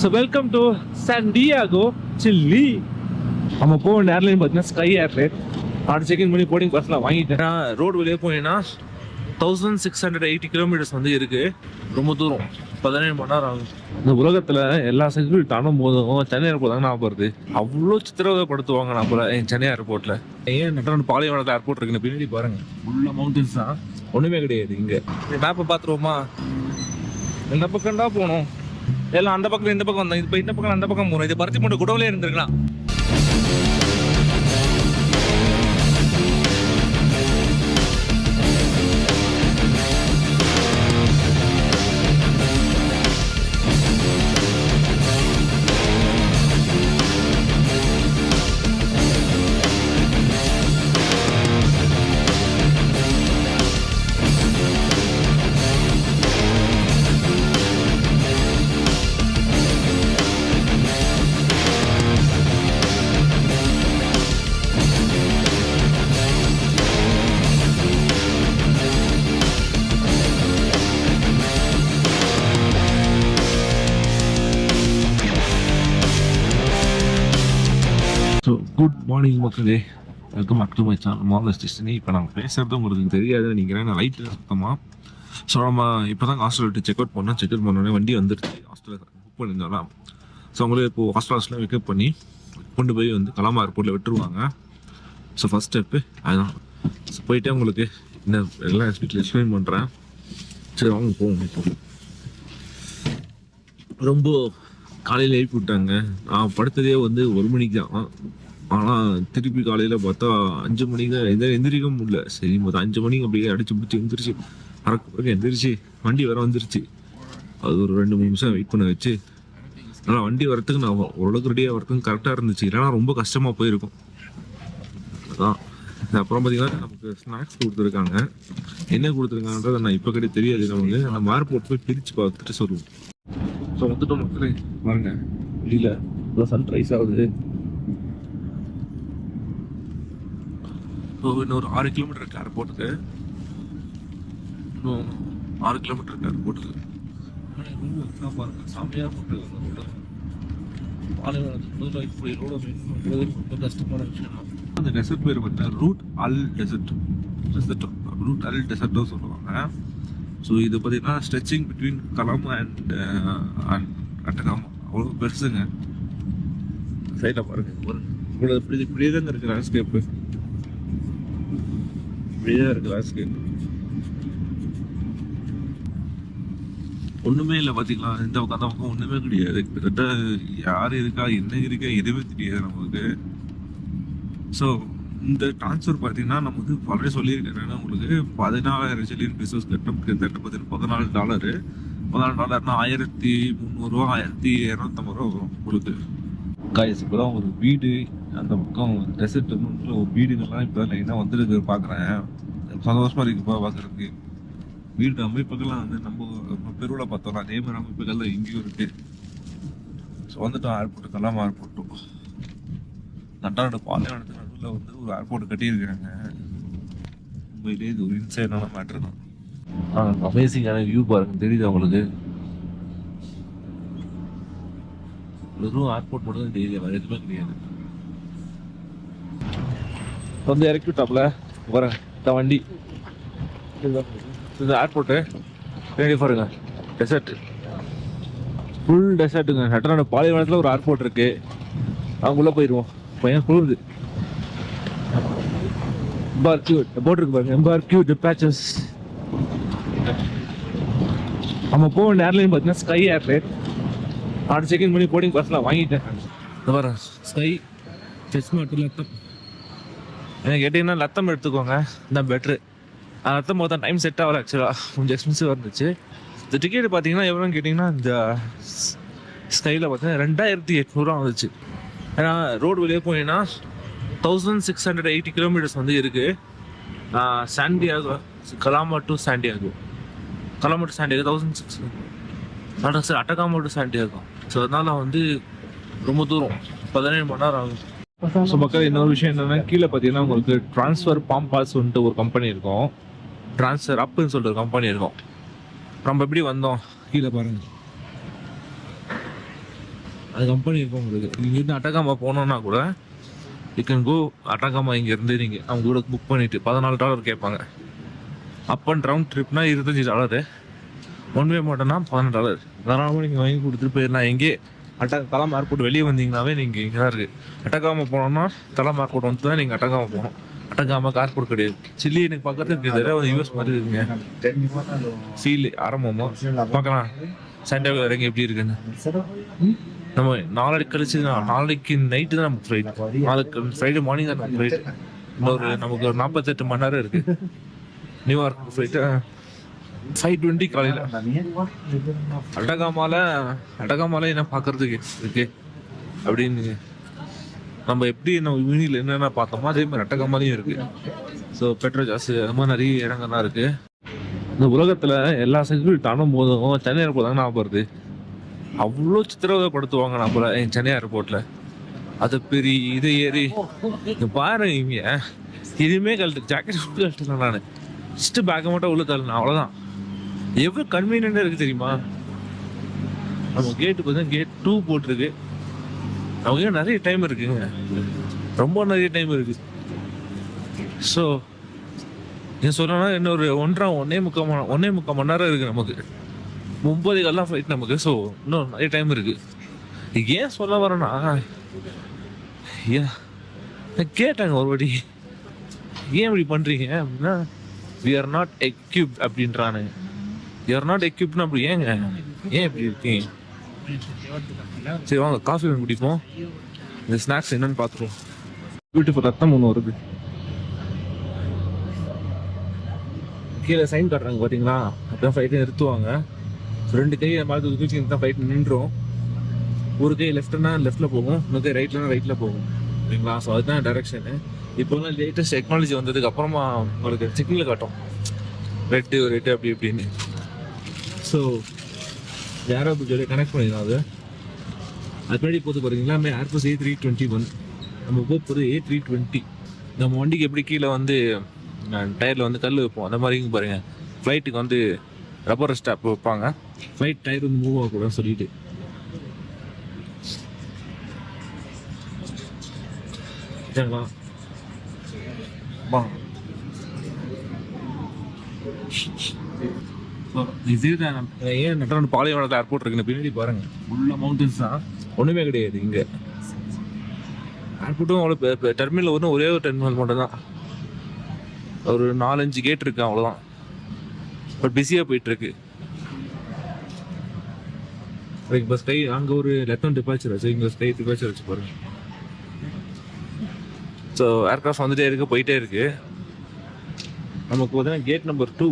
So welcome to Santiago Chile நம்ம போக வேண்டிய ஏர்லைன் பார்த்தீங்கன்னா ஸ்கை ஏர்லைன் அடுத்த செகண்ட் பண்ணி போர்டிங் பாஸ்லாம் வாங்கிட்டேன். ரோடு வழியே போனீங்கன்னா thousand six hundred eighty kilometres வந்து இருக்கு. ரொம்ப தூரம். பதினேழு மணி நேரம் ஆகும். இந்த உலகத்துல எல்லா செக்யூரிட்டி தானும் போதும். சென்னை ஏர்போர்ட் தான் நான் போகிறது அவ்வளோ சித்திரவதைப்படுத்துவாங்க நான் போல் என் சென்னை ஏர்போர்ட்ல ஏன் நட்டன பாளையவனத்தில் ஏர்போர்ட் இருக்குன்னு பின்னாடி பாருங்க. உள்ள மவுண்டன்ஸ் தான். ஒண்ணுமே கிடையாது இங்க. மேப்பை பார்த்துருவோமா? இந்த பக்கம்டா போகணும். எல்லாம் அந்த பக்கம் இந்த பக்கம் வந்தோம். இப்போ இந்த பக்கம் அந்த பக்கம் போகிறோம் இது பருத்தி மூட்டை குடவுலே இருந்திருக்கலாம். மார்னிங் மக்களே. Welcome back to my channel மார்லஸ் destiny இப்போ நாங்கள் பேசுகிறது உங்களுக்கு தெரியாது நீங்கள் நான் லைட்டில் சுத்தமாக ஸோ நம்ம இப்போ தான் ஹாஸ்டல் விட்டு செக் அவுட் பண்ணோம் செக் அவுட் பண்ணோடனே வண்டி வந்துடுச்சு ஹாஸ்டலில் புக் பண்ணியிருந்தோம் ஸோ அவங்களே இப்போது ஹாஸ்டல் பிக்கப் பண்ணி கொண்டு போய் வந்து கலாமா ஏர்போர்ட்டில் விட்டுருவாங்க. ஸோ ஃபஸ்ட் ஸ்டெப்பு அதுதான் ஸோ போயிட்டே உங்களுக்கு என்ன எல்லா ஹாஸ்பிட்டல் எக்ஸ்பிளைன் பண்ணுறேன் சரி வாங்க போவோம் இப்போ. ரொம்ப காலையில் எழுப்பி விட்டாங்க. நான் படுத்ததே வந்து ஒரு மணிக்கு தான். ஆனால் திருப்பி காலையில் பார்த்தா அஞ்சு மணிக்கு எந்த எந்திரிக்க முடியல. சரி மொத்தம் அஞ்சு மணிக்கு அப்படியே அடிச்சு பிடிச்சி எந்திரிச்சு அறக்கு பிறகு எந்திரிச்சு வண்டி வர வந்துருச்சு. அது ஒரு ரெண்டு மூணு நிமிஷம் வெயிட் பண்ண வச்சு. ஆனால் வண்டி வரத்துக்கு நான் ஓரளவுக்கு ரெடியாக வரத்துக்கு கரெக்டாக இருந்துச்சு. இல்லைன்னா ரொம்ப கஷ்டமாக போயிருக்கும். அதான். அப்புறம் பார்த்தீங்கன்னா நமக்கு ஸ்நாக்ஸ் கொடுத்துருக்காங்க. என்ன கொடுத்துருக்காங்கன்றது நான் இப்போ கிட்ட தெரியாது. நமக்கு நம்ம ஏர்போர்ட் போய் பிரித்து பார்த்துட்டு சொல்லுவோம் ஸோ வந்துட்டோம் மக்களே. பாருங்க. வெளியில் இப்போ சன்ரைஸ் ஆகுது. ஸோ இன்னொரு ஆறு கிலோமீட்டர் இருக்கு ஏர்போர்ட்டுக்கு இன்னும் ஆறு கிலோமீட்டர் இருக்கு ஏர்போர்ட்டுக்கு பாருங்க சாமியாக போட்டு பாலைவனத்துக்கு இப்படி ரோட ரொம்ப கஷ்டமான விஷயம் அந்த டெசர்ட் பேர் பார்த்தீங்கன்னா ரூட் அல் டெசர்ட் டெசர்ட் ரூட் அல் டெசர்ட்டும் சொல்லுவாங்க. ஸோ இது பார்த்தீங்கன்னா stretching between Calama and and Atacama அவ்வளோ பெருசுங்க. சைடில் பாருங்க ஒரு இவ்வளோ இப்படி இப்படியே தாங்க இருக்கு லேண்ட்ஸ்கேப்பு இப்படியே தான் லேண்ட்ஸ்கேப் ஒன்றுமே இல்லை பார்த்தீங்களா இந்த பக்கம் அந்த பக்கம் ஒன்றுமே கிடையாது. கிட்டத்தட்ட யார் இருக்கா என்ன இருக்கா எதுவுமே தெரியாது நமக்கு. ஸோ இந்த ட்ரான்ஸ்ஃபர் பார்த்தீங்கன்னா நம்ம வந்து ஆல்ரெடி சொல்லியிருக்கேன். உங்களுக்கு பதினாலாயிரம் சில்லியன் பிசஸ் கட்டம் கிட்டத்தட்ட பார்த்தீங்கன்னா பதினாலு டாலரு பதினாலு டாலர்னா ஆயிரத்தி முந்நூறுரூவா ஆயிரத்தி இரநூத்தம்பது ரூபா வரும் உங்களுக்கு. காய்ஸ் இப்போ தான் ஒரு வீடு அந்த பக்கம் டெசர்ட் ஒரு வீடுகள்லாம் இப்போ லைனாக வந்துருக்கு பார்க்குறேன் சந்தோஷமாக இருக்குப்பா பார்க்குறதுக்கு வீடு அமைப்புகள்லாம் வந்து நம்ம நம்ம பெருவில் பார்த்தோம்னா அதே மாதிரி அமைப்புகள்லாம் இங்கேயும் இருக்குது ஸோ வந்துட்டோம் ஏர்போர்ட்டு கலாம் ஏர்போர்ட்டும் நட்டாரோட பாலைவனத்து நடுவில் வந்து ஒரு ஏர்போர்ட் கட்டியிருக்காங்க உண்மையிலே இது ஒரு இன்சைடான மேட்ரு தான். அமேசிங்கான வியூ பாருங்க. தெரியுது அவங்களுக்கு வெறும் ஏர்போர்ட் மட்டும் தான் தெரியுது வேறு எதுவுமே கிடையாது. வந்து இறக்கி விட்டாப்ல வரேன் இந்த வண்டி. இந்த ஏர்போர்ட்டு ரெடி பாருங்க. டெசர்ட் ஃபுல் டெசர்ட்டுங்க நட்டனோட பாலைவனத்தில் ஒரு ஏர்போர்ட் இருக்கு. அவங்களுக்குள்ள போயிடுவோம் பையன் குளிருது. எம்பார்க்யூ போட் இருக்கு பாருங்க. எம்பார்க்யூட் பேச்சஸ் நம்ம போக வேண்டிய ஏர்லைன் பார்த்தீங்கன்னா ஸ்கை ஏர்லைன் அடுத்த செகண்ட் பண்ணி போர்டிங் பாஸ்லாம் வாங்கிட்டேன். இந்த ஸ்கை செஸ் லத்தம் லேப்டாப் கேட்டிங்கன்னா லத்தம் எடுத்துக்கோங்க. தான் பெட்ரு லத்தம் பார்த்தா டைம் செட் ஆகல ஆக்சுவலாக கொஞ்சம் எக்ஸ்பென்சிவாக இருந்துச்சு. இந்த டிக்கெட் பார்த்தீங்கன்னா எவ்வளோன்னு கேட்டிங்கன்னா இந்த ஸ்கையில் பார்த்தீங்கன்னா ரெண்டாயிரத்தி எட்நூறுவா வந்துச்சு. ஏன்னா ரோடு வெளியே போனீங்கன்னா thousand six hundred eighty kilometres வந்து இருக்குது Santiago Calama to Santiago Calama to Santiago thousand six sir Atacama to Santiago so அதனால் வந்து ரொம்ப தூரம். பதினேழு மணி நேரம் ஆகும். ஸோ மக்கள் இன்னொரு விஷயம் என்னன்னா கீழே பார்த்தீங்கன்னா உங்களுக்கு ட்ரான்ஸ்ஃபர் பாம்பாஸ் வந்துட்டு ஒரு கம்பெனி இருக்கும். ட்ரான்ஸ்ஃபர் அப்புன்னு சொல்லிட்டு ஒரு கம்பெனி இருக்கும். நம்ம எப்படி வந்தோம்? கீழே பாருங்க. அது கம்பெனி இருக்கும் உங்களுக்கு. இங்கேருந்து அட்டகாமா போனோம்னா கூட யூ கேன் கோ அட்டகாமா இங்கேருந்து நீங்கள் அவங்க கூட புக் பண்ணிட்டு பதினாலு டாலர் கேட்பாங்க. அப் அண்ட் ரவுண்ட் ட்ரிப்னா இருபத்தஞ்சி டாலரு ஒன் வே மட்டும்னா பதினெட்டு டாலர் தாராளமாக நீங்கள் வாங்கி கொடுத்துட்டு போயிடலாம். எங்கே? அட்டா தலை மார்க்கோட் வெளியே வந்தீங்கன்னாவே நீங்கள் இங்கே தான் இருக்குது அட்டகாமா போனோம்னா தலை மார்க்கோட் வந்து தான் நீங்கள் அட்டகாமா போகணும். அட்டகாமா கார்போர்ட் கிடையாது. சில்லி எனக்கு பக்கத்தில் இருக்குது யூஎஸ் மாதிரி இருக்குங்க. சீல் ஆரம்பமோ? பார்க்கலாம். சண்டே இறங்கி எப்படி இருக்குன்னு. நம்ம நாளைக்கு கழிச்சு நான் நாளைக்கு நைட்டு தான் நமக்கு ஃப்ளைட் நாளைக்கு ஃப்ரைடே மார்னிங் தான் நமக்கு ஃப்ளைட் இன்னொரு நமக்கு ஒரு நாற்பத்தெட்டு மணி நேரம் இருக்கு. நியூயார்க் ஃப்ளைட்டு ஃபைவ் டுவெண்ட்டி காலையில். அடகாமால அடகாமால என்ன பார்க்கறதுக்கு இருக்கு? அப்படின்னு நம்ம எப்படி நம்ம யூனியில் என்னென்ன பார்த்தோமோ அதே மாதிரி அட்டகாமாலையும் இருக்குது ஸோ பெட்ரோல் ஜாஸ்தி அது மாதிரி நிறைய இடங்கள்லாம் இருக்குது இந்த உலகத்தில் எல்லா செக்யூரிட்டி ஆனும் போதும். சென்னை ஏர்போர்ட் தாங்க ஞாபகம் வருது. அவ்வளோ சித்திரவதைப்படுத்துவாங்க நம்மள என் சென்னை ஏர்போர்ட்டில் அது பெரிய இதை ஏறி பாரு இவங்க. எதுவுமே கழட்டு ஜாக்கெட் கூட நான். ஃபஸ்ட்டு பேக்கை மட்டும் உள்ள தள்ளணும் அவ்வளோதான் எவ்வளோ கன்வீனியண்டாக இருக்குது தெரியுமா? நம்ம கேட்டு பார்த்தா கேட் டூ போட்டிருக்கு. நமக்கு நிறைய டைம் இருக்குங்க. ரொம்ப நிறைய டைம் இருக்குது ஸோ ஏன் சொல்லணும்னா இன்னொரு ஒன்றரை ஒன்னே முக்கால் ஒன்னே முக்கால் மணி நேரம் இருக்குது நமக்கு. ஒன்பது காலாம் ஃப்ளைட் நமக்கு. ஸோ இன்னும் நிறைய டைம் இருக்குது ஏன் சொல்ல வரேன்னா ஏன் கேட்டாங்க ஒரு வாட்டி. ஏன் இப்படி பண்ணுறீங்க அப்படின்னா வி ஆர் நாட் எக்யூப் அப்படின்றானுங்க. ஆர் நாட் எக்யூப்னா அப்படி. ஏங்க ஏன் இப்படி இருக்கீங்க? சரி வாங்க காஃபி ஒன்று குடிப்போம். இந்த ஸ்நாக்ஸ் என்னன்னு பார்த்துருவோம். பியூட்டிஃபுல் ரத்தம் ஒன்று வருது. கீழே சைன் காட்டுறாங்க பார்த்தீங்களா அப்பதான் ஃப்ளைட்டை நிறுத்துவாங்க. ரெண்டு கை மாதிரி தூக்கி தான் ஃப்ளைட் நின்றோம் ஒரு கை லெஃப்ட்னா லெஃப்ட்ல போகும் இன்னொரு கை ரைட்லனா ரைட்ல போகும். சரிங்களா? ஸோ அதுதான் டைரக்ஷனு இப்போலாம் லேட்டஸ்ட் டெக்னாலஜி வந்ததுக்கு அப்புறமா உங்களுக்கு செக்கிங்கில் காட்டும். ரெட்டு ரெட்டு அப்படி இப்படின்னு. ஸோ யாரோ அப்படி சொல்லி கனெக்ட் பண்ணிடலாம் அது? அது முன்னாடி போது பாருங்களா நம்ம Airbus A three twenty one நம்ம போக போகிறது ஏ த்ரீ டுவெண்ட்டி நம்ம வண்டிக்கு எப்படி கீழே வந்து டயரில் வந்து கல் வைப்போம் அந்த மாதிரியும் பாருங்கள் ஃப்ளைட்டுக்கு வந்து ரப்பர் ஸ்டாப் வைப்பாங்க. ஃப்ளைட் டயர் வந்து மூவ் ஆகக்கூடாதுன்னு சொல்லிட்டு. சரிங்களா? வாங்க நம்ம- ஏன் நட்டவன் பாளையவனத்தில் ஏர்போர்ட் இருக்குன்னு பின்னாடி பாருங்க. உள்ள மவுண்டன்ஸ் தான். ஒண்ணுமே கிடையாது இங்க. ஏர்போர்ட்டும் அவ்வளோ டெர்மினல் வந்து ஒரே ஒரு டெர்மினல் மட்டும் தான் ஒரு நாலஞ்சு கேட் இருக்கு அவ்வளோதான் பட் பிஸியாக போயிட்டு இருக்கு இப்போ ஸ்கை அங்கே ஒரு லெஃப்ட் டிபார்ச்சர் வச்சு இங்கே ஸ்கை டிபார்ச்சர் வச்சு பாருங்க. ஸோ ஏர்கிராஃப்ட் வந்துட்டே இருக்கு போயிட்டே இருக்கு. நமக்கு பார்த்தீங்கன்னா கேட் நம்பர் டூ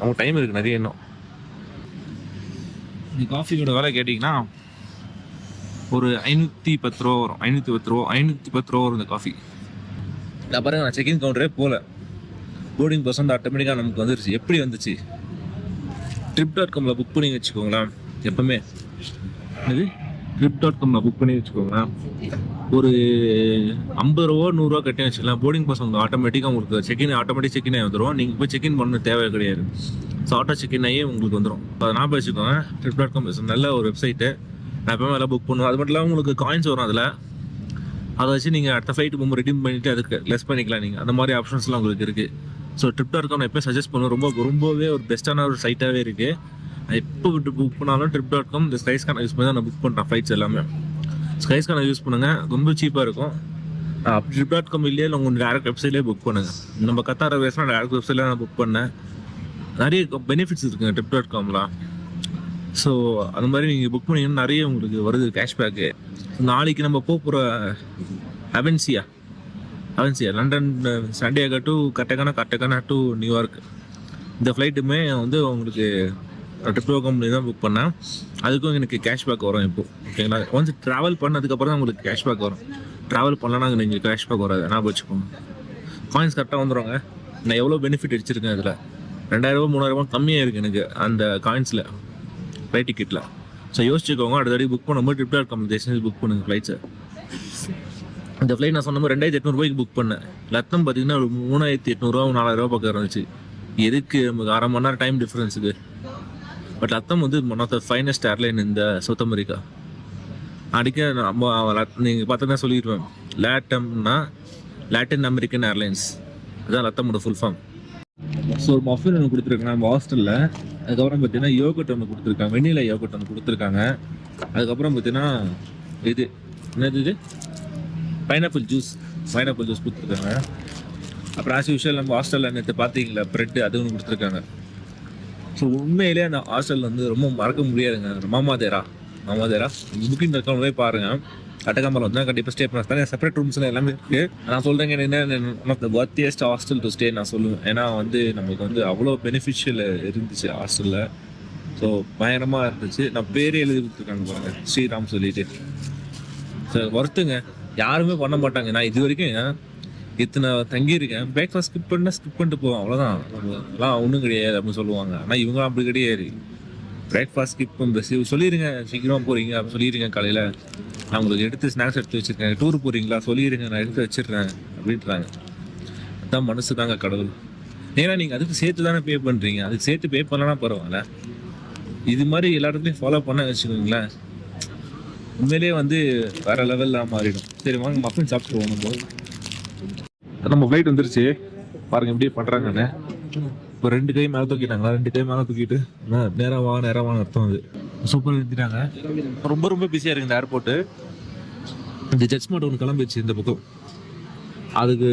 நமக்கு டைம் இருக்கு நிறைய இன்னும். இந்த காஃபியோட விலை கேட்டிங்கன்னா ஒரு ஐநூற்றி பத்து ரூபா வரும். ஐநூற்றி பத்து ரூபா ஐநூற்றி பத்து ரூபா வரும் இந்த காஃபி நான் பாருங்க நான் செக்இன் கவுண்டரே போகல. போர்டிங் பஸ் வந்து ஆட்டோமேட்டிக்காக நமக்கு வந்துருச்சு. எப்படி வந்துச்சு? ட்ரிப் டாட் காமில் புக் பண்ணி வச்சுக்கோங்களேன் எப்பவுமே. இது ட்ரிப் டாட் காமில் புக் பண்ணி வச்சுக்கோங்களேன். ஒரு ஐம்பது ரூபா நூறுரூவா கட்டி வச்சுக்கலாம். போர்டிங் பாஸ் உங்களுக்கு ஆட்டோமேட்டிக்காக உங்களுக்கு செக்இன் ஆட்டோமேட்டிக் செக்இன் ஆகி வந்துடும் நீங்கள் போய் செக்இன் பண்ண தேவை கிடையாது. ஸோ ஆட்டோ செக்இன் ஆகி உங்களுக்கு வந்துடும் அதை நான் வச்சுக்கோங்க. ட்ரிப் டாட் காம் நல்ல ஒரு வெப்சைட்டு நான் எப்பவுமே எல்லாம் புக் பண்ணுவேன். அது மட்டும் இல்லாமல் உங்களுக்கு காயின்ஸ் வரும் அதில். அதை வச்சு நீங்கள் அடுத்த ஃப்ளைட்டு போகும்போது ரிடீம் பண்ணிவிட்டு அதுக்கு லெஸ் பண்ணிக்கலாம் நீங்கள் அந்த மாதிரி ஆப்ஷன்ஸ்லாம் உங்களுக்கு இருக்குது ஸோ ட்ரிப் டாட் காம் நான் எப்போ சஜஸ்ட் பண்ணுவேன். ரொம்ப ரொம்பவே ஒரு பெஸ்ட்டான ஒரு சைட்டாகவே இருக்குது எப்போ விட்டு புக் பண்ணாலும் ட்ரிப் டாட் காம் இந்த ஸ்கைஸ்கான யூஸ் பண்ணி தான் நான் புக் பண்ணுறேன் ஃப்ளைட்ஸ் எல்லாமே. ஸ்கைஸ்கானை யூஸ் பண்ணுங்கள் ரொம்ப சீப்பாக இருக்கும். ட்ரிப் டாட் காம் இல்லையே உங்கள் டேரக்ட் வெப்சைட்லேயே புக் பண்ணுங்கள் நம்ம கத்தார வேஸ்னா டேரக்ட் வெப்சைட்ல நான் புக் பண்ணேன். நிறைய பெனிஃபிட்ஸ் இருக்குங்க ட்ரிப் டாட் காமில் ஸோ அந்த மாதிரி நீங்கள் புக் பண்ணிங்கன்னா நிறைய உங்களுக்கு வருது கேஷ்பேக்கு நாளைக்கு நம்ம போக போகிற Avianca Avianca London Santiago to Cartagena Cartagena to New York இந்த ஃப்ளைட்டுமே வந்து உங்களுக்கு ட்ரிப்ளோ கம்பெனி தான் புக் பண்ணேன். அதுக்கும் எனக்கு கேஷ்பேக் வரும் இப்போ. ஓகேங்களா ஒன்ஸ் ட்ராவல் பண்ணதுக்கப்புறம் தான் உங்களுக்கு கேஷ்பேக் வரும். ட்ராவல் பண்ணலன்னா நீங்கள் கேஷ்பேக் வராது. ஞாபகம் வச்சுக்கோங்க. காயின்ஸ் கரெக்டாக வந்துடுவாங்க நான் எவ்வளோ பெனிஃபிட் அடிச்சிருக்கேன் இதில்? ரெண்டாயிரரூபா மூணாயிரரூபா கம்மியாக இருக்குது எனக்கு அந்த காயின்ஸில் ஃப்ளைட் டிக்கெட்டில் ஸோ யோசிச்சுக்கோங்க. அடுத்த புக் பண்ணும்போது trip dot com destination book பண்ணுங்க ஃப்ளைட்ஸை இந்த ஃப்ளைட் நான் சொன்ன மாதிரி ரெண்டாயிரத்தி எட்நூறுபாய்க்கு புக் பண்ணேன். லத்தம் பார்த்தீங்கன்னா ஒரு மூணாயிரத்தி எட்நூறுவா நாலாயிரரூபா பக்கம் இருந்துச்சு. எதுக்கு? நமக்கு அரை மணி நேரம் டைம் டிஃப்ரென்ஸுக்கு பட் லத்தம் வந்து one of the finest airline இந்த சவுத் அமெரிக்கா அடிக்க நம்ம நீங்கள் பார்த்தா சொல்லிடுவேன் லேட்டம்னா லாட்டின் அமெரிக்கன் ஏர்லைன்ஸ் அதுதான் லத்தமோட ஃபுல் ஃபார்ம் ஸோ ஒரு மஃபின் ஒன்று கொடுத்துருக்காங்க. நம்ம ஹாஸ்டலில் அதுக்கப்புறம் பார்த்தீங்கன்னா யோகட் ஒன்று கொடுத்துருக்காங்க. வெண்ணில யோகட் ஒன்று கொடுத்துருக்காங்க. அதுக்கப்புறம் பார்த்தீங்கன்னா இது. என்னது இது? பைனாப்பிள் ஜூஸ் பைனாப்பிள் ஜூஸ் கொடுத்துருக்காங்க. அப்புறம் ஆஸ் யூஷுவல் நம்ம ஹாஸ்டலில் நேற்று பார்த்தீங்களா ப்ரெட்டு அது ஒன்று கொடுத்துருக்காங்க. ஸோ உண்மையிலே அந்த ஹாஸ்டல் வந்து ரொம்ப மறக்க முடியாதுங்க. மாமாதேரா மாமாதேரா புக்கிங் அக்கௌண்ட் போய் பாருங்க. அட்டகாமல் வந்து கண்டிப்பாக ஸ்டே பண்ண செப்பரேட் ரூம்ஸ்ல எல்லாமே இருக்குது நான் சொல்கிறேங்க என்ன one of the worthiest hostel to stay நான் சொல்லுவேன். ஏன்னா வந்து நமக்கு வந்து அவ்வளோ பெனிஃபிஷியல் இருந்துச்சு ஹாஸ்டலில் ஸோ பயங்கரமாக இருந்துச்சு. நான் பேரே எழுதி கொடுத்துருக்காங்க பாருங்க. ஸ்ரீராம் சொல்லிட்டு. ஸோ ஒர்த்துங்க யாருமே பண்ண மாட்டாங்க. நான் இது வரைக்கும் இத்தனை தங்கியிருக்கேன். பிரேக்ஃபாஸ்ட் ஸ்கிப் பண்ணால் ஸ்கிப் பண்ணிட்டு போவோம் அவ்வளோதான் நம்மலாம் ஒன்றும் கிடையாது அப்படின்னு சொல்லுவாங்க. ஆனால் இவங்களாம் அப்படி கிடையாது. பிரேக்ஃபாஸ்ட் ஸ்கிப் பண்ணுறது சொல்லிடுங்க சீக்கிரமாக போகிறீங்க அப்படி சொல்லிடுங்க காலையில். நான் உங்களுக்கு எடுத்து ஸ்நாக்ஸ் எடுத்து வச்சிருக்கேன். டூர் போகிறீங்களா சொல்லிடுங்க நான் எடுத்து வச்சிடுறேன் அப்படின்றாங்க. அதுதான் மனசு தாங்க கடவுள். ஏன்னா நீங்கள் அதுக்கு சேர்த்து தானே பே பண்ணுறீங்க அதுக்கு சேர்த்து பே பண்ணலன்னா பரவாயில்ல. இது மாதிரி எல்லா இடத்துலையும் ஃபாலோ பண்ண வச்சுக்கோங்களேன். உண்மையிலேயே வந்து வேற லெவலில் மாறிடும். சரி வாங்க மஃபின் போகணும் போது நம்ம ஃப்ளைட் வந்துருச்சு. பாருங்க எப்படி பண்றாங்கன்னு. இப்போ ரெண்டு கை மேலே தூக்கிட்டாங்களா? ரெண்டு கை மேலே தூக்கிட்டு நேராக வா நேரா வான்னு அர்த்தம் அது. சூப்பராக நிறுத்திட்டாங்க. ரொம்ப ரொம்ப பிஸியாக இருக்கு இந்த ஏர்போர்ட்டு இந்த ஜெட் ஸ்மார்ட் ஒன்று கிளம்பிச்சு இந்த பக்கம். அதுக்கு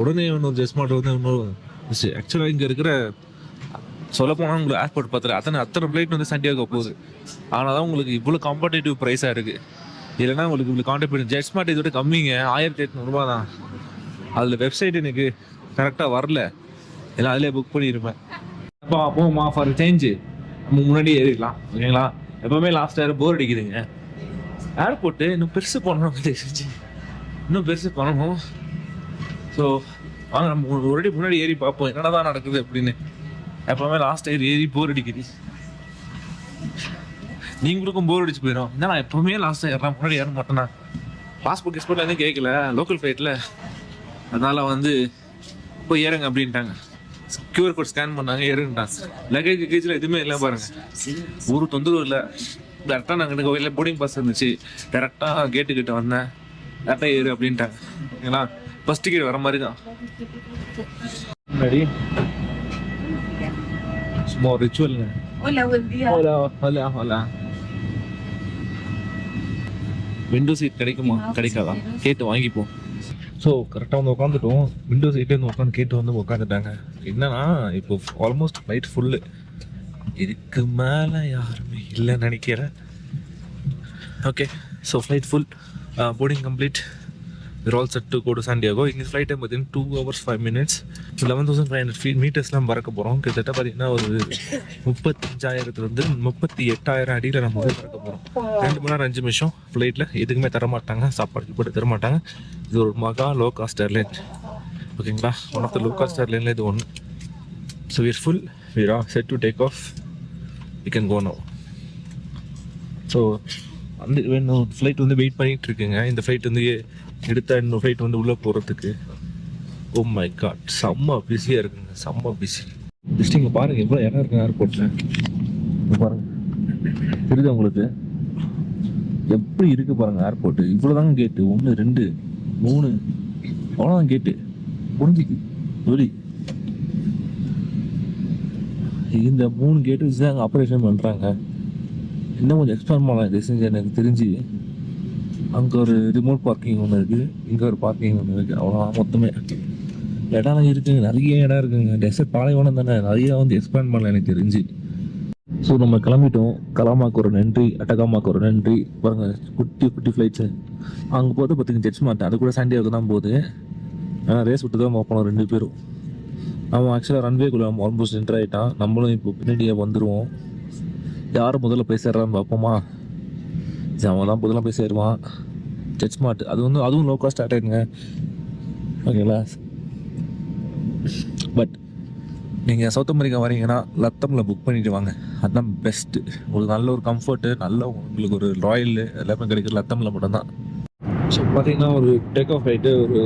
உடனே இன்னொரு ஜெட் ஸ்மார்ட் வந்து இன்னொரு ஆக்சுவலாக இங்கே இருக்கிற சொல்ல போனால் உங்களுக்கு ஏர்போர்ட் பார்த்துல அத்தனை அத்தனை ஃப்ளைட் வந்து சண்டியாக போகுது. ஆனால் தான் உங்களுக்கு இவ்வளோ காம்படேட்டிவ் ப்ரைஸாக இருக்குது இல்லைன்னா உங்களுக்கு இவ்வளோ கான்டாக்ட் பண்ணி ஜெட் ஸ்மார்ட் இதோட கம்மிங்க. ஆயிரத்தி எட்நூறுபா தான் அதில் வெப்சைட் எனக்கு கரெக்டாக வரல. எல்லாம் அதிலே புக் பண்ணியிருப்பேன் அப்போ போமா ஃபார் சேஞ்சு நம்ம முன்னாடி ஏறிடலாம் ஓகேங்களா எப்பவுமே லாஸ்ட் இயர் போர் அடிக்குதுங்க. ஏர்போர்ட்டு இன்னும் பெருசு பண்ணணும் தெரிஞ்சு இன்னும் பெருசு பண்ணணும். ஸோ வாங்க நம்ம ஒரு அடி முன்னாடி ஏறி பார்ப்போம். என்னடா தான் நடக்குது அப்படின்னு. எப்பவுமே லாஸ்ட் இயர் ஏறி போர் அடிக்குது. நீங்களுக்கும் போர் அடிச்சு போயிடும் என்ன நான் எப்பவுமே லாஸ்ட் ஏறலாம் முன்னாடி ஏற மாட்டேன்னா பாஸ்போர்ட் கிஸ்போர்ட்ல எதுவும் கேட்கல லோக்கல் ஃப்ளைட்டில் அதனால வந்து போய் ஏறுங்க அப்படின்ட்டாங்க. கியூஆர் கோட் ஸ்கேன் பண்ணாங்க ஏறுன்ட்டாங்க லக்கேஜ் கேஜில் எதுவுமே இல்லை பாருங்க. ஒரு தொந்தரவு இல்லை. டேரெக்டாக நாங்கள் எனக்கு கோயிலில் போர்டிங் பாஸ் இருந்துச்சு. டேரெக்டாக கேட்டு கிட்ட வந்தேன். டேரெக்டாக ஏறு அப்படின்ட்டாங்க. ஓகேங்களா ஃபர்ஸ்ட் டிக்கெட் வர மாதிரி தான் முன்னாடி சும்மா ஒரு ரிச்சுவலுங்க விண்டோ சீட் கிடைக்குமா? கிடைக்காதா? கேட்டு வாங்கிப்போம். ஸோ கரெக்டாக வந்து உட்காந்துட்டோம் விண்டோ சீட்லேயே வந்து உட்காந்து கேட்டு வந்து உட்காந்துட்டாங்க என்னன்னா இப்போ ஆல்மோஸ்ட் ஃப்ளைட் ஃபுல்லு இதுக்கு மேலே யாருமே இல்லைன்னு நினைக்கிறேன் okay so flight full boarding complete we're all set to go to San Diego. இங்கே ஃப்ளைட் டைம் பார்த்தீங்கன்னா two hours five minutes eleven thousand five hundred feet மீட்டர்ஸ்லாம் பறக்க போகிறோம் கிட்டத்தட்ட பார்த்தீங்கன்னா ஒரு முப்பத்தஞ்சாயிரத்துலேருந்து முப்பத்தி எட்டாயிரம் அடியில் நம்ம வந்து பறக்க போகிறோம் ரெண்டு மணி நேரம் அஞ்சு நிமிஷம் ஃப்ளைட்டில் எதுக்குமே தர மாட்டாங்க சாப்பாடு போட்டு தரமாட்டாங்க. இது ஒரு மகா லோ காஸ்ட் ஏர்லைன் ஓகேங்களா? One of the low cost ஏர்லைனில் இது ஒன்று so we're full we are set to take off we can go no so அந்த ஃப்ளைட் வந்து வெயிட் பண்ணிகிட்டு இருக்குங்க. இந்த ஃப்ளைட் வந்து எடுத்தா இன்னும் ஃப்ளைட் வந்து உள்ளே போகிறதுக்கு ஓ oh மை காட் செம்ம பிஸியாக இருக்குங்க செம்ம பிஸி ஜஸ்ட் இங்கே பாருங்க எவ்வளோ இடம் இருக்குங்க ஏர்போர்ட்டில் பாருங்க. தெரியுது உங்களுக்கு? எப்படி இருக்கு பாருங்க ஏர்போர்ட் இவ்வளோதாங்க கேட்டு ஒன்று ரெண்டு மூணு. அவ்வளோதான் கேட்டு முடிஞ்சுக்கு சொல்லி இந்த மூணு கேட்டு வச்சு தான் ஆப்ரேஷன் பண்ணுறாங்க இன்னும் கொஞ்சம் எக்ஸ்பேண்ட் பண்ணலாம். இது செஞ்சு எனக்கு தெரிஞ்சு. அங்கே ஒரு ரிமோட் பார்க்கிங் ஒன்று இருக்குது இங்கே ஒரு பார்க்கிங் ஒன்று இருக்குது அவ்வளோதான் மொத்தமே. இடம்லாம் இருக்குங்க. நிறைய இடம் இருக்குங்க. டெசர்ட் பாலைவனம் தானே. நிறையா வந்து எக்ஸ்பேண்ட் பண்ணல எனக்கு தெரிஞ்சு. ஸோ நம்ம கிளம்பிட்டோம். கலாமாக்கு ஒரு நன்றி அட்டகாமாக்கு ஒரு நன்றி. பாருங்க குட்டி குட்டி ஃப்ளைட்ஸு அங்கே போது பார்த்தீங்க ஜெட்ஸ் மாட்டேன் அது கூட சாண்டியாவுக்கு தான் போகுது. ஆனால் ரேஸ் விட்டு தான் போனோம் ரெண்டு பேரும். அவன் ஆக்சுவலாக ரன்வேக்குள்ள ஆல்மோஸ்ட் என்டர் ஆகிட்டான் நம்மளும் இப்போ பின்னாடியே வந்துடுவோம் யார் முதல்ல போய் சேர்றான்னு பார்ப்போமா? அவன் தான் புதுலாம் போய் சேருவான். ஜெட் ஸ்மார்ட் அது வந்து அதுவும் லோ காஸ்ட் ஆகிட்டுங்க ஓகேங்களா பட் நீங்கள் சவுத் அமெரிக்கா வரீங்கன்னா லத்தமில் புக் பண்ணிட்டு வாங்க. அதுதான் பெஸ்ட்டு ஒரு நல்ல ஒரு கம்ஃபர்ட்டு நல்ல உங்களுக்கு ஒரு ராயல் எல்லாமே கிடைக்கிற லத்தமில் மட்டும்தான். ஸோ பார்த்தீங்கன்னா ஒரு டேக் ஆஃப் ஆகிட்டு ஒரு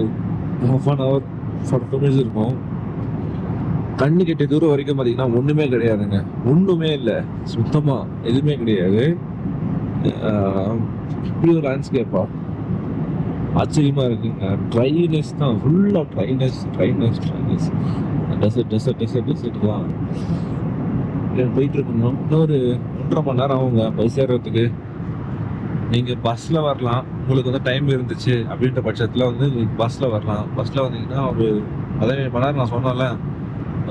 half an hour forty two minutes இருக்கும். கண்ணு கெட்ட தூரம் வரைக்கும் பார்த்தீங்கன்னா ஒன்றுமே கிடையாதுங்க. ஒன்றுமே இல்லை. சுத்தமாக எதுவுமே கிடையாது. இப்படி ஒரு லேண்ட்ஸ்கேப்பா ஆச்சரியமா இருக்குங்க. ட்ரைனஸ் தான் ஃபுல்லாக dryness dryness dryness desert desert desert தான். போயிட்டு இருக்கணும் இன்னொரு ஒன்றரை மணி நேரம் ஆகுங்க போய் சேர்றதுக்கு நீங்கள் பஸ்ஸில் வரலாம். உங்களுக்கு வந்து டைம் இருந்துச்சு அப்படின்ற பட்சத்தில் வந்து பஸ்ஸில் வரலாம். பஸ்ஸில் வந்தீங்கன்னா ஒரு பதினேழு மணி நேரம் நான் சொன்னேன்ல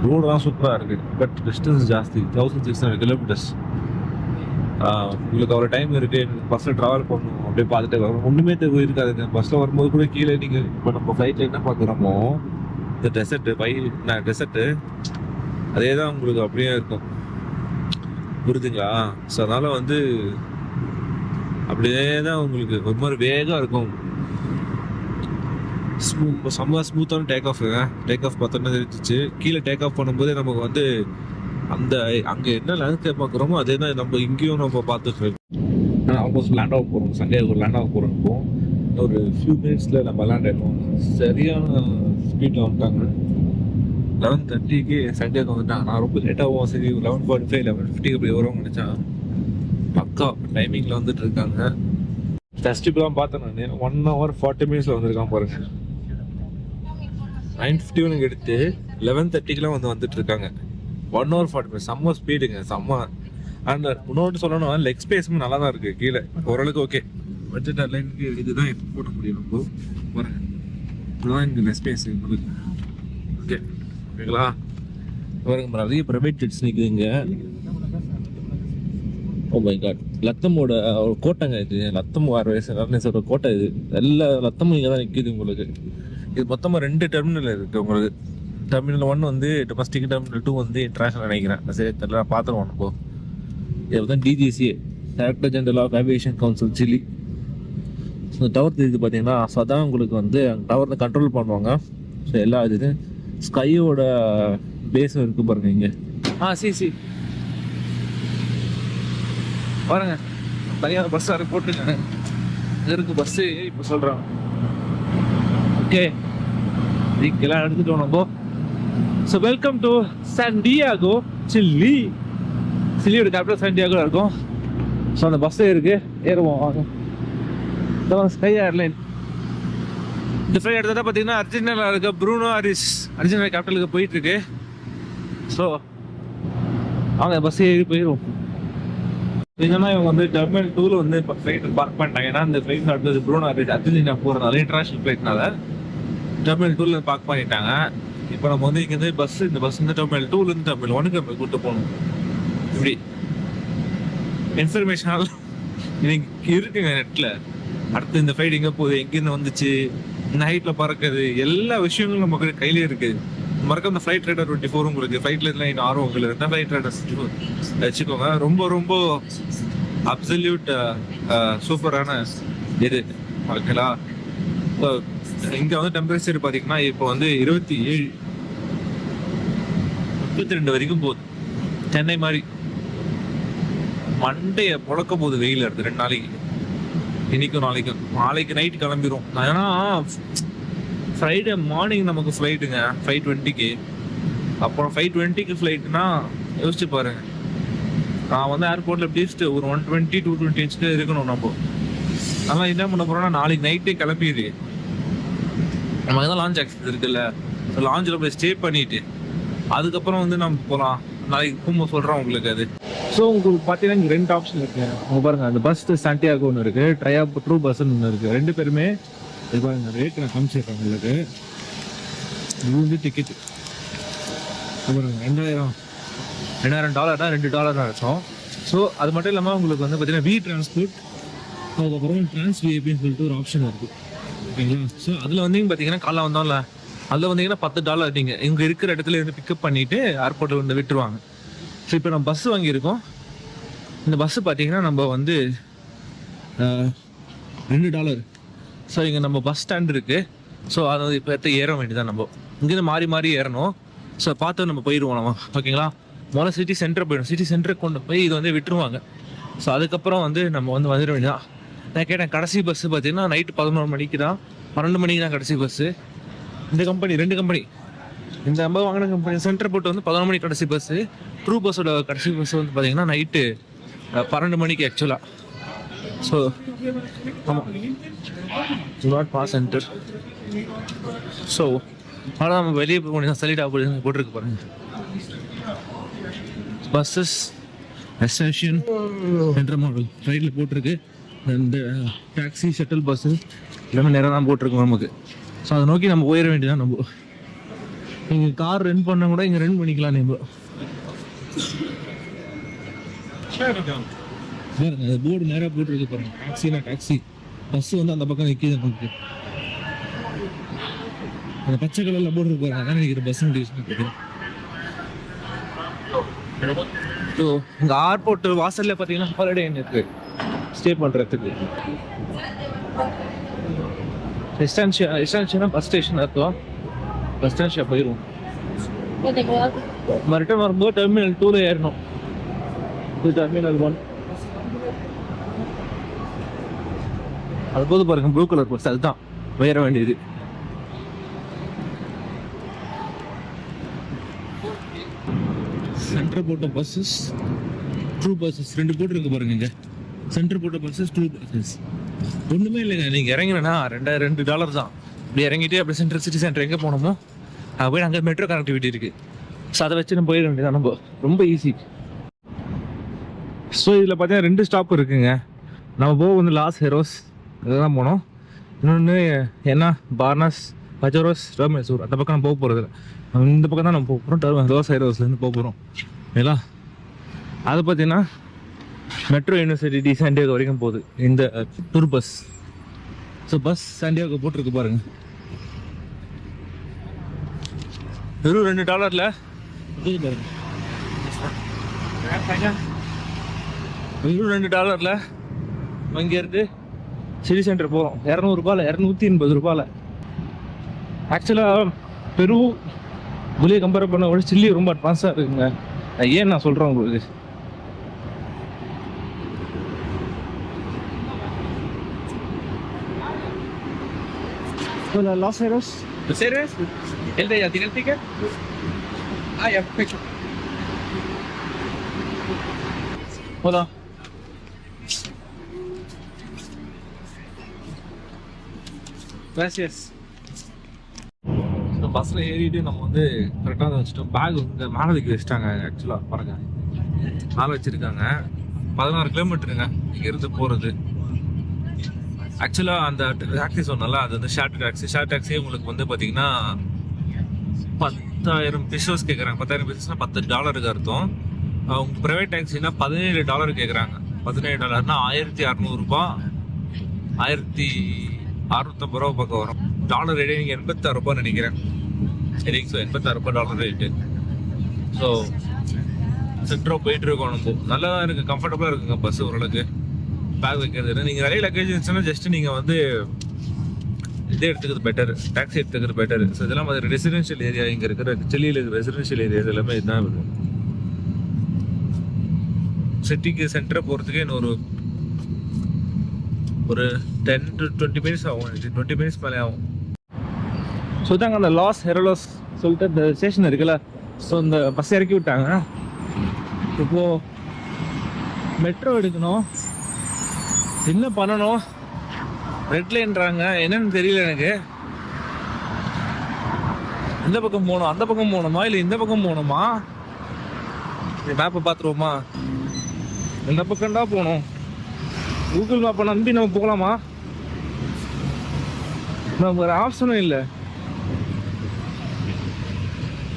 ரோடெலாம் சூப்பராக இருக்குது பட் டிஸ்டன்ஸ் ஜாஸ்தி தௌசண்ட் சிக்ஸ் ஹண்ட்ரட் கிலோமீட்டர்ஸ் உங்களுக்கு அவ்வளோ டைம் இருக்கு. பஸ்ஸில் ட்ராவல் பண்ணணும். அப்படியே பார்த்துட்டு வரும். ஒன்றுமே தேவை இருக்காதுங்க பஸ்ஸில் வரும்போது கூட கீழே நீங்கள் இப்போ நம்ம ஃப்ளைட்டில் என்ன பார்க்குறோமோ இந்த டெசர்ட்டு பை நான் டெசர்ட்டு அதே தான் உங்களுக்கு அப்படியே இருக்கும். புரிதுங்களா ஸோ அதனால் வந்து அப்படியே தான் உங்களுக்கு ஒரு மாதிரி வேகம் இருக்கும். ஸ்மூ செம்ம ஸ்மூத்தான டேக் ஆஃப் டேக் ஆஃப் பார்த்தோன்னா தெரிஞ்சிச்சு. கீழே டேக் ஆஃப் பண்ணும்போது நமக்கு வந்து அந்த அங்கே என்ன லேண்ட்ஸ்கேப் பார்க்குறோமோ அதே தான் நம்ம இங்கேயும் நம்ம பார்த்துட்டு இருக்கோம் ஆல்மோஸ்ட் லேண்ட் ஆக போகிறோம் சண்டே ஒரு லேண்ட் ஆக போகிறோம் ஒரு ஃபியூ மினிட்ஸில் நம்ம லேண்ட் ஆகிடுவோம் சரியான ஸ்பீடில் வந்துட்டாங்க. லெவன் தேர்ட்டிக்கு சண்டேக்கு வந்துட்டாங்க. நான் ரொம்ப லேட்டாகவும் சரி லெவன் ஃபார்ட்டி ஃபைவ் லெவன் ஃபிஃப்டிக்கு அப்படி வருவோம் நினச்சேன். பக்கா டைமிங்கில் வந்துட்டு இருக்காங்க. டெஸ்ட் இப்போ தான் பார்த்தேன் நான். ஒன் ஹவர் ஃபார்ட்டி மினிட்ஸில் வந்திருக்கான் பாருங்க. நைன் ஃபிஃப்டி ஒனுக்கு எடுத்து லெவன் தேர்ட்டிக்கெலாம் வந்து வந்துட்டு இருக்காங்க. ஒன் ஹவர் ஃபார்ட்டி ஃபைவ் செம்ம ஸ்பீடுங்க செம்ம. அண்ட் இன்னொன்று சொல்லணும் லெக் ஸ்பேஸும் நல்லா தான் இருக்குது கீழே. ஓரளவுக்கு ஓகே பட்ஜெட் லைனுக்கு இதுதான் இப்போ போட முடியும் நம்ம. பாருங்க. இதுதான் இங்கே லெக் ஸ்பேஸ் உங்களுக்கு ஓகே ஓகேங்களா? பாருங்க நிறைய ப்ரைவேட் ஜெட்ஸ் நிற்குதுங்க ஓ oh மை காட் லத்தமோட ஒரு கோட்டைங்க இது. லத்தம் ஆர்வேஸோட கோட்டை இது. எல்லா லத்தமும் இங்கே தான் நிற்கிது உங்களுக்கு. இது மொத்தமாக ரெண்டு டெர்மினல் இருக்குது உங்களுக்கு. டெர்மினல் ஒன் வந்து டொமஸ்டிக் டெர்மினல் டூ வந்து இன்டர்நேஷனல் நினைக்கிறேன். சரி தெரியல நான் பார்த்துருவோம் நம்ம இது தான் DGC director general of aviation council Chile இந்த டவர் தெரியுது பார்த்தீங்கன்னா ஸோ அதான் உங்களுக்கு வந்து டவர் கண்ட்ரோல் பண்ணுவாங்க. ஸோ எல்லா இது ஸ்கையோட பேஸும் இருக்குது பாருங்க இங்கே. ஆ சி சி. பாருங்க. தனியாக பஸ் வேறு போட்டுருக்காங்க இருக்கு பஸ்ஸு இப்போ சொல்கிறோம் ஓகே இதுக்கெல்லாம் எடுத்துட்டோம் நம்ம so welcome to Santiago Chile சில்லியோட capital Santiago இருக்கும். ஸோ அந்த பஸ்ஸே இருக்கு. ஏறுவோம் வாங்க. இந்த ஸ்கை ஏர்லைன் இந்த ஃப்ளைட் எடுத்தால் பார்த்தீங்கன்னா அர்ஜென்டினாவில் இருக்க ப்ரூனோ ஹாரிஸ் அர்ஜென்டினா கேபிட்டலுக்கு போயிட்டு இருக்கு. ஸோ அவங்க பஸ் ஏறி போயிடுவோம் என்னன்னா இவங்க வந்து டெர்மினல் டூல வந்து இப்போ ஃப்ளைட் பார்க் பண்ணிட்டாங்க. ஏன்னா இந்த ஃப்ளைட் அடுத்தது ப்ரூனோ ஹாரிஸ் அர்ஜென்டினா போகிறதுனால இன்டர்நேஷனல் ஃப்ளைட்னால டெர்மினல் டூல பார்க் பண்ணிட்டாங்க. இப்போ நம்ம வந்து இங்கேருந்து பஸ் இந்த பஸ் இந்த டெர்மினல் டூல இருந்து டெர்மினல் ஒனுக்கு நம்ம கூட்டு போகணும். இப்படி. இன்ஃபர்மேஷன் இன்னைக்கு இருக்குங்க நெட்டில் அடுத்து இந்த ஃப்ளைட் எங்கே போகுது எங்கேருந்து வந்துச்சு நைட்டில் பறக்குது எல்லா விஷயங்களும் நமக்கு கையிலே இருக்கு. மறக்க அந்த ஃப்ளைட் ரைடர் டுவெண்ட்டி ஃபோர் உங்களுக்கு ஃப்ளைட்ல எல்லாம் இன்னும் ஆர்வம் உங்களுக்கு இருந்தால் ஃப்ளைட் ரைடர்ஸ் வச்சுக்கோங்க. ரொம்ப ரொம்ப அப்சல்யூட் சூப்பரான இது. ஓகேங்களா இங்க வந்து டெம்பரேச்சர் பாத்தீங்கன்னா இப்போ வந்து இருபத்தி ஏழு முப்பத்தி ரெண்டு வரைக்கும் போகுது. சென்னை மாதிரி. மண்டைய புழக்க போகுது வெயில் எடுத்து ரெண்டு நாளைக்கு. இன்னைக்கும் நாளைக்கும். நாளைக்கு நைட் கிளம்பிரும். ஏன்னா ஃப்ரைடே மார்னிங் நமக்கு ஃப்ளைட்டுங்க ஃபைவ் டுவெண்ட்டிக்கு அப்புறம் ஃபைவ் டுவெண்ட்டிக்கு ஃப்ளைட்னா யோசிச்சு பாருங்க. நான் வந்து ஏர்போர்ட்ல அட்லீஸ்ட் ஒரு ஒன் டுவெண்ட்டி டூ டுவெண்ட்டி இன்ச்சுக்கு இருக்கணும் நம்ம. அதெல்லாம் என்ன பண்ண போறோம்னா நாளைக்கு நைட்டே கிளம்பிடுது. நம்ம தான் லான்ச் ஆக்சஸ் இருக்குல்ல. லான்ச்சில் போய் ஸ்டே பண்ணிட்டு அதுக்கப்புறம் வந்து நம்ம போகலாம் நாளைக்கு பூம்ப சொல்கிறோம் உங்களுக்கு அது. ஸோ உங்களுக்கு பார்த்தீங்கன்னா இங்கே ரெண்டு ஆப்ஷன் இருக்கு. உங்க பாருங்க அந்த பஸ் சாண்டியாகோ ஒன்று இருக்கு ட்ரையா ட்ரூ பஸ்ன்னு ஒன்று இருக்கு. ரெண்டு பேருமே இது பாருங்க ரேட் நான் காமிச்சிருக்கேன் உங்களுக்கு. இது வந்து டிக்கெட் பாருங்க ரெண்டாயிரம். ரெண்டாயிரம் டாலர்னா ரெண்டு டாலர் தான் ஸோ அது மட்டும் இல்லாமல் உங்களுக்கு வந்து பார்த்தீங்கன்னா வி டிரான்ஸ்போர்ட் அதுக்கப்புறம் டிரான்ஸ் விஐபின்னு சொல்லிட்டு ஒரு ஆப்ஷன் இருக்குது ஸோ அதில் வந்து பார்த்தீங்கன்னா காலைல வந்தோம்ல அதில் வந்தீங்கன்னா பத்து டாலர் நீங்கள் இங்கே இருக்கிற இடத்துல இருந்து பிக்கப் பண்ணிட்டு ஏர்போர்ட்டில் வந்து விட்டுருவாங்க. ஸோ இப்போ நம்ம பஸ் வாங்கியிருக்கோம். இந்த பஸ்ஸு பார்த்தீங்கன்னா நம்ம வந்து ரெண்டு டாலர் ஸோ இங்கே நம்ம பஸ் ஸ்டாண்ட் இருக்குது ஸோ அதை இப்போ ஏற வேண்டியதான் நம்ம. இங்கேருந்து மாறி மாறி ஏறணும். ஸோ பார்த்து நம்ம போயிடுவோம் நம்ம. ஓகேங்களா முதல்ல சிட்டி சென்டர் போயிடும் சிட்டி சென்டருக்கு கொண்டு போய் இது வந்து விட்டுருவாங்க. ஸோ அதுக்கப்புறம் வந்து நம்ம வந்து வந்துட வேண்டியதான் நான் கேட்டேன் கடைசி பஸ்ஸு பார்த்தீங்கன்னா நைட்டு பதினோரு மணிக்கு தான். பன்னெண்டு மணிக்கு தான் கடைசி பஸ்ஸு இந்த கம்பெனி ரெண்டு கம்பெனி இந்த ஐம்பது வாங்கின கம்பெனி சென்டர் போட்டு வந்து பதினொரு மணிக்கு கடைசி பஸ்ஸு ட்ரூ பஸ்ஸோட கடைசி பஸ் வந்து பார்த்தீங்கன்னா நைட்டு பன்னெண்டு மணிக்கு ஆக்சுவலாக ஸோ ஆமாம் நாட் பாஸ் சென்டர் ஸோ ஆனால் நம்ம வெளியே போக முடியும் சலிட் ஆப்போசிஷன் போட்டிருக்கு பாருங்க பஸ்ஸஸ் எஸ்டேஷன் என்ற மாடல் ரைட்டில் போட்டிருக்கு. இந்த டாக்ஸி ஷட்டில் பஸ்ஸு எல்லாமே நேராக தான் போட்டிருக்கோம் நமக்கு. ஸோ அதை நோக்கி நம்ம போயிட வேண்டியதான் நம்ம. நீங்கள் கார் ரெண்ட் பண்ண கூட இங்கே ரெண்ட் பண்ணிக்கலாம் நம்ம. போர்டு நேராக போட்டுருக்கு பாருங்க. டாக்ஸினா டாக்ஸி பஸ் வந்து அந்த பக்கம் நிற்கிது நமக்கு. அந்த பச்சை கலர்ல போர்டு இருக்கு பாருங்க. அதான் நினைக்கிற பஸ் நிற்கிறேன் ஸோ இங்கே ஏர்போர்ட் வாசல்ல பார்த்தீங்கன்னா ஹாலிடே இன் இருக்கு ஸ்டே பண்றதுக்கு. எஸ்டான்ஷியா எஸ்டான்ஷியா பஸ் ஸ்டேஷன் இருக்கும் பஸ் ஸ்டான்ஷியா போயிடுவோம் மறுபடியும் வரும்போது டெர்மினல் டூல ஏறணும். இது டெர்மினல் ஒன் அது போது பாருங்க ப்ளூ கலர் பஸ் அதுதான். ஏற வேண்டியது சென்டர் போட்ட பஸ்ஸஸ் ட்ரூ பஸ்ஸஸ் ரெண்டு போட்டு இருக்கு பாருங்க இங்க. சென்டர் போட்ட பஸ்ஸஸ் டூ பஸ்ஸஸ் ஒன்றுமே இல்லைங்க. நீங்கள் இறங்கினா ரெண்டாயிரம் ரெண்டு டாலர் தான். இப்படி இறங்கிட்டு அப்படி சென்ட்ரல் சிட்டி சென்டர் எங்கே போனோமோ அங்கே போய் அங்கே மெட்ரோ கனெக்டிவிட்டி இருக்குது ஸோ அதை வச்சு நம்ம போயிட வேண்டியதான் நம்ம ரொம்ப ஈஸி ஸோ இதில் பார்த்தீங்கன்னா ரெண்டு ஸ்டாப் இருக்குங்க. நம்ம போக வந்து லாஸ் ஹெரோஸ் இதெல்லாம் போனோம். இன்னொன்று என்ன? பார்னாஸ் பஜரோஸ் டர்மினசூர் அந்த பக்கம் நம்ம போக போகிறது இந்த பக்கம் தான் நம்ம போக போகிறோம் டர்ம ரோஸ் ஹைரோஸ்லேருந்து போக போகிறோம் ஓகேங்களா அது பார்த்தீங்கன்னா மெட்ரோ யூனிவர்சிட்டி சாண்டியாகோ வரைக்கும் போகுது. இந்த tour bus so bus Santiago போட்டிருக்கு பாருங்க. வெறும் ரெண்டு டாலரில் வெறும் ரெண்டு டாலரில் இங்கேருந்து சிட்டி சென்டர் போகிறோம் இரநூறுபாயில் இரநூத்தி எண்பது ரூபாயில். ஆக்சுவலாக பெரு புலியை கம்பேர் பண்ண விட சில்லி ரொம்ப அட்வான்ஸாக இருக்குங்க. ஏன் நான் சொல்கிறேன் உங்களுக்கு? Hola, Los Heros. ¿Los héroes? ¿El de ella tiene el ticket? Ah, ya, perfecto. Hola. Gracias. பஸ்ஸில் ஏறிட்டு நம்ம வந்து கரெக்டாக தான் வச்சுட்டோம் பேக் வந்து மேலதுக்கு வச்சுட்டாங்க ஆக்சுவலாக பாருங்க மேலே வச்சுருக்காங்க பதினாறு கிலோமீட்டருங்க இங்கேருந்து போகிறது ஆக்சுவலாக அந்த டாக்ஸி சொன்னால அது வந்து ஷார்ட் டாக்ஸி ஷார்ட் டாக்ஸி உங்களுக்கு வந்து பார்த்தீங்கன்னா பத்தாயிரம் பிசோஸ் கேட்குறாங்க பத்தாயிரம் பிசோஸ்னால் பத்து டாலருக்கு அர்த்தம். அவங்க ப்ரைவேட் டாக்ஸினா பதினேழு டாலர் கேட்குறாங்க பதினேழு டாலர்னா ஆயிரத்தி அறநூறுபா ஆயிரத்தி அறுநூத்தம்பது ரூபா பக்கம் வரும். டாலர் ரேட்டே நீங்கள் எண்பத்தாறு ரூபா நினைக்கிறேன். சரிங்க ஸோ எண்பத்தாறு ரூபா டாலர் ரேட்டு ஸோ சென்ட்ரோ போயிட்டு இருக்கோம் நம்ம. நல்லா தான் இருக்குது கம்ஃபர்டபுளாக இருக்குங்க பஸ் ஓரளவுக்கு. பேக் வைக்கிறது நீங்கள் நிறைய லக்கேஜ் இருந்துச்சுன்னா ஜஸ்ட் நீங்கள் வந்து இது எடுத்துக்கிறது பெட்டர் டாக்ஸி எடுத்துக்கிறது பெட்டர் ஸோ இதெல்லாம் வந்து ரெசிடென்ஷியல் ஏரியா இங்கே இருக்கிற செல்லியில் இருக்கிற ரெசிடென்ஷியல் ஏரியா எல்லாமே இதுதான் இருக்குது சிட்டிக்கு சென்டரை போகிறதுக்கே இன்னொரு ஒரு டென் டு டுவெண்ட்டி மினிட்ஸ் ஆகும். டுவெண்ட்டி மினிட்ஸ் மேலே ஆகும். ஸோ இதாங்க அந்த லாஸ் ஹெரோலாஸ் சொல்லிட்டு இந்த ஸ்டேஷன் இருக்குல்ல. ஸோ இந்த பஸ் இறக்கி விட்டாங்க. இப்போ மெட்ரோ எடுக்கணும். என்ன பண்ணணும்? ரெட் லைன்றாங்க என்னன்னு தெரியல எனக்கு. இந்த பக்கம் போகணும் அந்த பக்கம் போகணுமா? இல்லை இந்த பக்கம் போகணுமா? மேப்பை பார்த்துருவோமா? இந்த பக்கம் தான் போகணும். கூகுள் மேப்பை நம்பி நம்ம போகலாமா? நமக்கு ஒரு ஆப்ஷனும் இல்லை.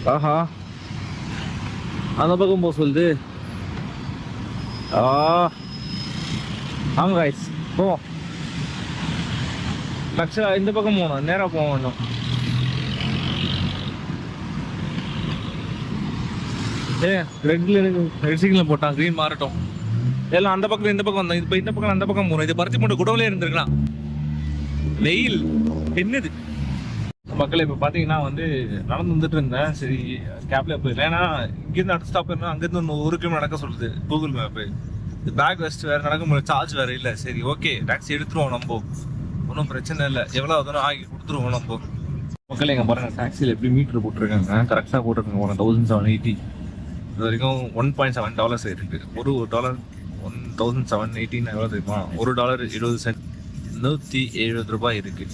ஆஹா. அந்த பக்கம் போக சொல்லுது ஆ. ஆமாம் காய்ஸ் போவோம் ஆக்சுவலாக இந்த பக்கம் போகணும் நேராக போக வேணும் ஏ ரெட்ல ரெட் சிக்னல் போட்டான் க்ரீன் மாறட்டும். எல்லாம் அந்த பக்கம் இந்த பக்கம் வந்தோம். இப்போ இந்த பக்கம் அந்த பக்கம் போகணும் இது பருத்தி போட்டு குடவுலே இருந்திருக்கலாம். வெயில் என்னது? மக்கள் இப்போ பார்த்தீங்கன்னா வந்து நடந்து வந்துட்டு இருந்தேன். சரி கேப்ல போயிடலாம். ஏன்னா இங்கேருந்து அடுத்த ஸ்டாப் இருந்தால் அங்கேருந்து ஒன்று ஒரு கிலோமீட்டர் நடக்க சொல்லுது. கூகுள் மேப்பு இது பேக் வெஸ்ட் வேறு நடக்க முடியல சார்ஜ் வேறு இல்லை. சரி ஓகே டாக்ஸி எடுத்துருவோம் நம்ம. ஒன்றும் பிரச்சனை இல்லை. எவ்வளோ ஆகுதுன்னு ஆகி கொடுத்துருவோம் நம்ம. மக்கள் எங்க பாருங்க டாக்ஸியில் எப்படி மீட்டர் போட்டிருக்காங்க. கரெக்டாக போட்டிருக்காங்க. ஒன் தௌசண்ட் செவன் எயிட்டி இது வரைக்கும் ஒன் பாயிண்ட் செவன் டாலர்ஸ் இருக்கு ஒரு ஒரு dollar one thousand seven eighteen எவ்வளோ தெரியுமா? ஒரு டாலர் இருபது சென்ட் நூற்றி எழுபது ரூபாய் இருக்கு.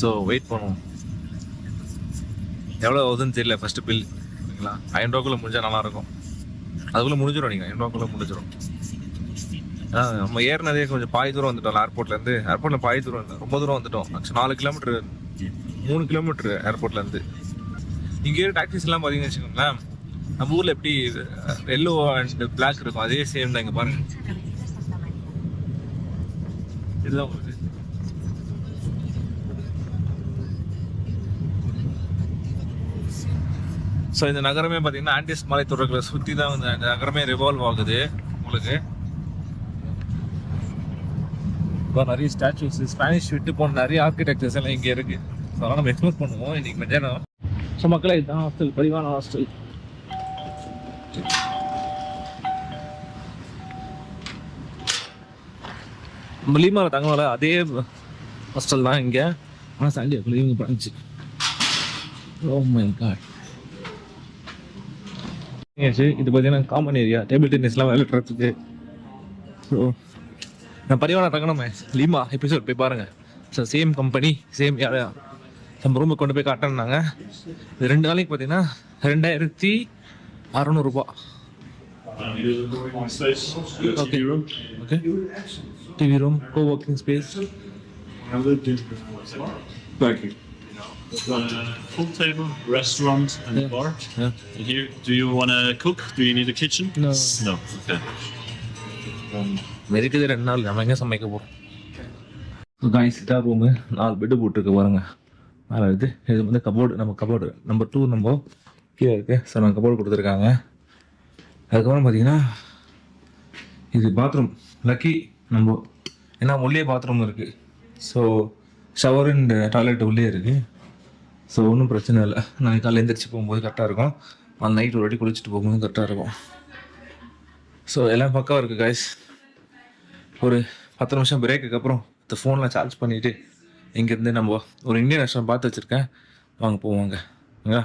ஸோ வெயிட் பண்ணுவோம். எவ்வளோ ஆகுதுன்னு தெரியல. ஃபஸ்ட்டு பில் ஓகேங்களா ஐநூறுவாக்குள்ளே முடிஞ்சால் நல்லாயிருக்கும் அதுக்குள்ளே முடிஞ்சிடும் நீங்கள் ஐநூறுவாக்குள்ளே முடிஞ்சிடும் ஆ நம்ம ஏறினதே கொஞ்சம் பாய் தூரம் வந்துட்டோம் ஏர்போர்ட்லேருந்து ஏர்போர்ட்டில் பாய் தூரம் இல்லை ரொம்ப தூரம் வந்துட்டோம். நாலு கிலோமீட்டர் மூணு கிலோமீட்டர் ஏர்போர்ட்லேருந்து இங்கே டாக்ஸிஸ்லாம் பார்த்தீங்கன்னு வச்சுக்கோங்களேன் நம்ம ஊரில் எப்படி எல்லோ அண்ட் பிளாக் இருக்கும் அதே சேம் தான் இங்கே பாருங்கள் இதுதான் உங்களுக்கு ஸோ இந்த நகரமே பார்த்தீங்கன்னா ஆண்டிஸ் மலை தொடர்களை சுற்றி தான் இந்த இந்த நகரமே ரிவால்வ் ஆகுது. உங்களுக்கு. இப்போ நிறைய ஸ்டாச்சுஸ் ஸ்பானிஷ் விட்டு போன நிறைய ஆர்கிடெக்சர்ஸ் எல்லாம் இங்கே இருக்கு. ஸோ அதெல்லாம் நம்ம எக்ஸ்ப்ளோர் பண்ணுவோம் இன்னைக்கு மத்தியானம். ஸோ மக்களே இதுதான் ஹாஸ்டல் பதிவான ஹாஸ்டல் நம்ம லீமாவில் தங்கனால அதே ஹாஸ்டல் தான் இங்கே. ஆனால் சாண்டியாக்குள்ள இவங்க பிரான்ச்சு ஓ மை காட் இது பார்த்தீங்கன்னா காமன் ஏரியா டேபிள் டென்னிஸ்லாம் விளையாடுறதுக்கு. ஸோ நான் பரிவான தங்கணுமே. லீமா எபிசோட் போய் பாருங்க. ஸோ சேம் கம்பெனி சேம் நம்ம ரூமுக்கு கொண்டு போய் காட்டினாங்க இது ரெண்டு நாளைக்கு பார்த்தீங்கன்னா ரெண்டாயிரத்தி அறநூறுபா. Okay TV room co working space. Thank you. Uh, full table, restaurant, and Yeah. bar. Here, do you want to cook? Do you need a kitchen? No. No. Okay. இருக்குது ரெண்டு நாள் நம்ம எங்கே சமைக்க போகிறோம் காய்ஸ் இதான் ரூமு நாலு bed போட்டிருக்கு பாருங்க மேலே இருக்குது இது வந்து கபோர்டு நம்ம கபோர்டு நம்பர் டூ நம்ம கீழே இருக்குது ஸோ நம்ம கபோர்டு கொடுத்துருக்காங்க அதுக்கப்புறம் பார்த்தீங்கன்னா இது பாத்ரூம் லக்கி நம்ம ஏன்னா உள்ளே பாத்ரூம் இருக்குது ஸோ ஷவர் அண்ட் டாய்லெட் உள்ளே இருக்குது ஸோ ஒன்றும் பிரச்சனை இல்லை. நாளைக்கு காலையில் எந்திரிச்சு போகும்போது கரெக்டாக இருக்கும். அந்த நைட் ஒரு வாட்டி குளிச்சுட்டு போகும்போது கரெக்டாக இருக்கும். ஸோ எல்லாம் பக்காவாக இருக்குது காய்ஸ் ஒரு பத்து நிமிஷம் பிரேக்குக்கு அப்புறம் இந்த ஃபோனில் சார்ஜ் பண்ணிவிட்டு இங்கேருந்து நம்ம ஒரு இந்தியன் ரெஸ்டாரண்ட் பார்த்து வச்சுருக்கேன். வாங்க போவாங்க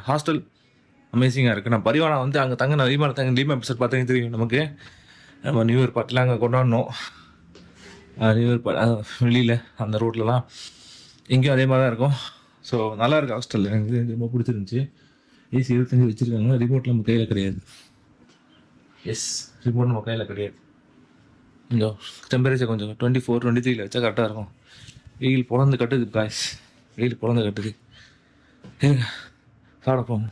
ஹாஸ்டல் அமேசிங்காக இருக்குது நான் பரிவானா வந்து அங்கே தங்க நான் ரீமா தங்க ரீமா எபிசோட் பார்த்தீங்க தெரியும் நமக்கு. நம்ம நியூ இயர் பாட்டில் அங்கே கொண்டாடணும். நியூ இயர் பாட் வெளியில் அந்த ரோட்லலாம் இங்கேயும் அதே மாதிரி தான் இருக்கும். ஸோ நல்லா இருக்கு ஹாஸ்டல் எனக்கு ரொம்ப பிடிச்சிருந்துச்சி. ஏசி இருபத்தஞ்சி வச்சுருக்காங்க. ரிமோட் நம்ம கையில் கிடையாது. எஸ் ரிமோட் நம்ம கையில் கிடையாது. இங்கே டெம்பரேச்சர் கொஞ்சம் டுவெண்ட்டி ஃபோர் டுவெண்ட்டி த்ரீல வச்சா கரெக்டாக இருக்கும். வெயில் பிறந்து கட்டுது காய்ஸ் வெயில் பிறந்து கட்டுது. சாப்பிட போங்க